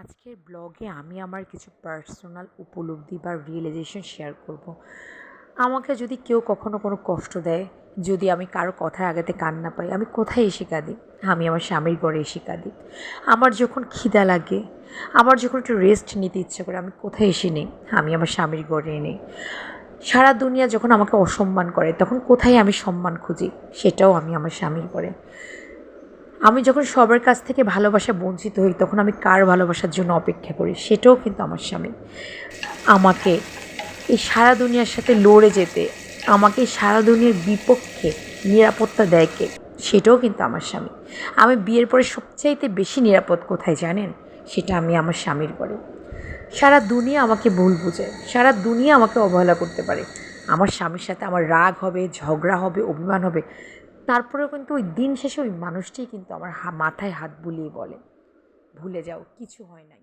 আজকের ব্লগে আমি আমার কিছু পার্সোনাল উপলব্ধি বা রিয়েলাইজেশন শেয়ার করব। আমাকে যদি কেউ কখনো কোনো কষ্ট দেয়, যদি আমি কারও কথার আগাতে কান্না পাই, আমি কোথায় এসে কাঁদি? আমি আমার স্বামীর ঘরে এসে কাঁদি। আমার যখন খিদা লাগে, আমার যখন একটু রেস্ট নিতে ইচ্ছে করে, আমি কোথায় এসে নেই? আমি আমার স্বামীর ঘরে নেই সারা দুনিয়া যখন আমাকে অসম্মান করে, তখন কোথায় আমি সম্মান খুঁজি? সেটাও আমি আমার স্বামীর ঘরে। আমি যখন সবার কাছ থেকে ভালোবাসা বঞ্চিত হই, তখন আমি কার ভালোবাসার জন্য অপেক্ষা করি? সেটাও কিন্তু আমার স্বামী। আমাকে এই সারা দুনিয়ার সাথে লড়ে যেতে, আমাকে সারা দুনিয়ার বিপক্ষে নিরাপত্তা দেয় কে? সেটাও কিন্তু আমার স্বামী। আমি বিয়ের পরে সবচাইতে বেশি নিরাপদ কোথায় জানেন? সেটা আমি আমার স্বামীর পরে সারা দুনিয়া আমাকে ভুল বুঝে। সারা দুনিয়া আমাকে অবহেলা করতে পারে। আমার স্বামীর সাথে আমার রাগ হবে, ঝগড়া হবে, অভিমান হবে। তারপরেও কিন্তু ওই দিন শেষে ওই মানুষটি কিন্তু আমার মাথায় হাত বুলিয়ে বলে, ভুলে যাও, কিছু হয় নাই।